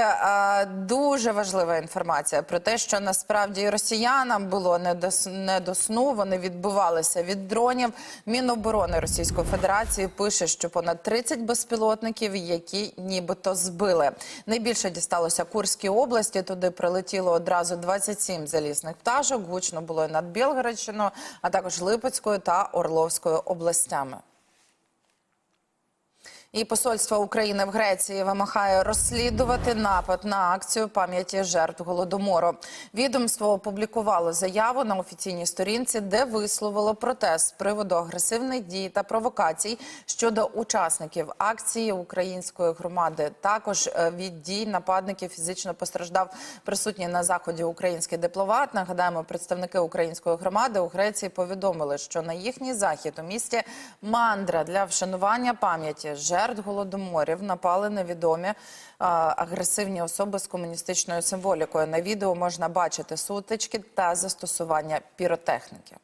е, дуже важлива інформація про те, що насправді росіянам було не до, не до сну. Вони відбувалися від дронів. Міноборони Російської Федерації пише, що понад 30 безпілотників, які нібито збили. Найбільше дісталося Курській області. Туди прилетіло одразу 27 залізних пташок. Гучно було і над Білгородщиною, а також Липецькою та Орловською областями. І посольство України в Греції вимагає розслідувати напад на акцію пам'яті жертв голодомору. Відомство опублікувало заяву на офіційній сторінці, де висловило протест з приводу агресивних дій та провокацій щодо учасників акції української громади. Також е, від дій нападників фізично постраждав присутній на заході український дипломат. Нагадаємо, представники української громади у Греції повідомили, що на їхній захід у місті Мандра для вшанування пам'яті жертв голодоморів напали невідомі агресивні особи з комуністичною символікою. На відео можна бачити сутички та застосування піротехніки.